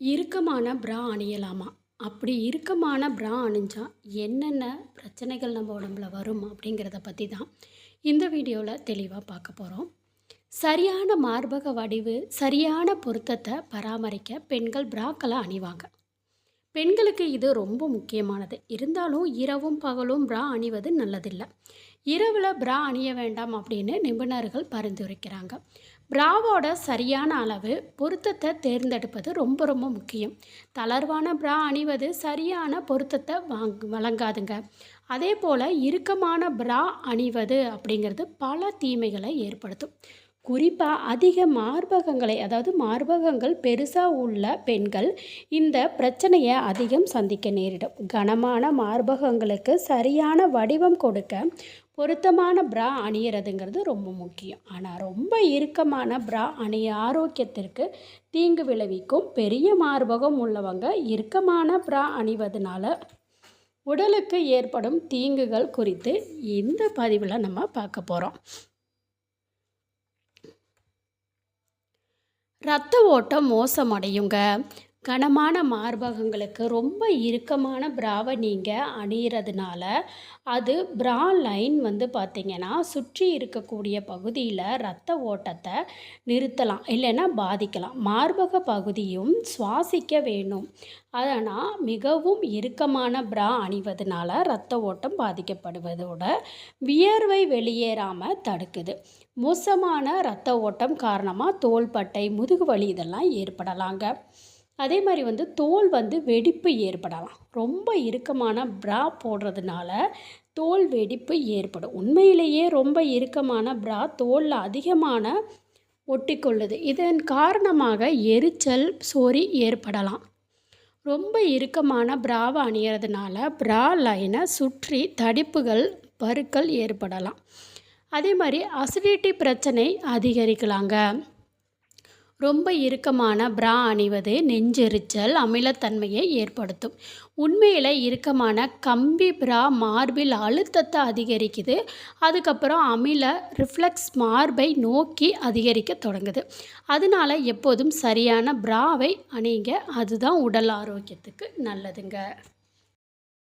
இறுக்கமான ப்ரா அணியலாமா? அப்படி இறுக்கமான ப்ரா அணிஞ்சா என்னென்ன பிரச்சனைகள் நம்ம உடம்புல வரும் அப்படிங்கிறத பற்றி தான் இந்த வீடியோவில் தெளிவாக பார்க்க போகிறோம் சரியான மார்பக வடிவு சரியான பொருத்தத்தை பராமரிக்க பெண்கள் ப்ராக்களை அணிவாங்க. பெண்களுக்கு இது ரொம்ப முக்கியமானது. இருந்தாலும் இரவும் பகலும் ப்ரா அணிவது நல்லதில்லை. இரவில் ப்ரா அணிய வேண்டாம் அப்படின்னு நிபுணர்கள் பரிந்துரைக்கிறாங்க. ப்ராவோட சரியான அளவு பொருத்தத்தை தேர்ந்தெடுப்பது ரொம்ப ரொம்ப முக்கியம். தளர்வான ப்ரா அணிவது சரியான பொருத்தத்தை வாங் வழங்காதுங்க. அதே போல் இறுக்கமான ப்ரா அணிவது அப்படிங்கிறது பல தீமைகளை ஏற்படுத்தும். குறிப்பாக அதிக மார்பகங்களை அதாவது மார்பகங்கள் பெருசாக உள்ள பெண்கள் இந்த பிரச்சனையை அதிகம் சந்திக்க நேரிடும். கனமான மார்பகங்களுக்கு சரியான வடிவம் கொடுக்க பொருத்தமான ப்ரா அணியறதுங்கிறது ரொம்ப முக்கியம். ஆனால் ரொம்ப இறுக்கமான ப்ரா அணிய ஆரோக்கியத்திற்கு தீங்கு விளைவிக்கும் பெரிய மார்பகம் உள்ளவங்க இறுக்கமான ப்ரா அணிவதனால உடலுக்கு ஏற்படும் தீங்குகள் குறித்து இந்த பதிவில் நம்ம பார்க்க போகிறோம் இரத்த ஓட்டம் மோசமடையுங்க. கனமான மார்பகங்களுக்கு ரொம்ப இறுக்கமான ப்ராவை நீங்கள் அணிகிறதுனால அது ப்ரா லைன் வந்து பார்த்திங்கன்னா சுற்றி இருக்கக்கூடிய பகுதியில் ரத்த ஓட்டத்தை நிறுத்தலாம் இல்லைன்னா பாதிக்கலாம். மார்பக பகுதியும் சுவாசிக்க வேணும் அதனால் மிகவும் இறுக்கமான ப்ரா அணிவதனால ரத்த ஓட்டம் பாதிக்கப்படுவதோட வியர்வை வெளியேறாமல் தடுக்குது. மோசமான இரத்த ஓட்டம் காரணமாக தோள்பட்டை முதுகு வலி இதெல்லாம் ஏற்படலாங்க. அதே மாதிரி வந்து தோல் வந்து வெடிப்பு ஏற்படலாம். ரொம்ப இறுக்கமான ப்ரா போடுறதுனால தோல் வெடிப்பு ஏற்படும். உண்மையிலேயே ரொம்ப இறுக்கமான ப்ரா தோலில் அதிகமான ஒட்டிக்கொள்ளுது. இதன் காரணமாக எரிச்சல் சொறி ஏற்படலாம். ரொம்ப இறுக்கமான ப்ராவை அணியறதுனால ப்ரா லைனை சுற்றி தடிப்புகள் பருக்கள் ஏற்படலாம். அதே மாதிரி அசிடிட்டி பிரச்சனை அதிகரிக்கலாங்க. ரொம்ப இறுக்கமான ப்ரா அணிவது நெஞ்செரிச்சல் அமிலத்தன்மையை ஏற்படுத்தும். உண்மையில் இறுக்கமான கம்பி ப்ரா மார்பில் அழுத்தத்தை அதிகரிக்குது. அதுக்கப்புறம் அமில ரிஃப்ளெக்ஸ் மார்பை நோக்கி அதிகரிக்க தொடங்குது. அதனால் எப்போதும் சரியான ப்ராவை அணிங்க. அதுதான் உடல் ஆரோக்கியத்துக்கு நல்லதுங்க.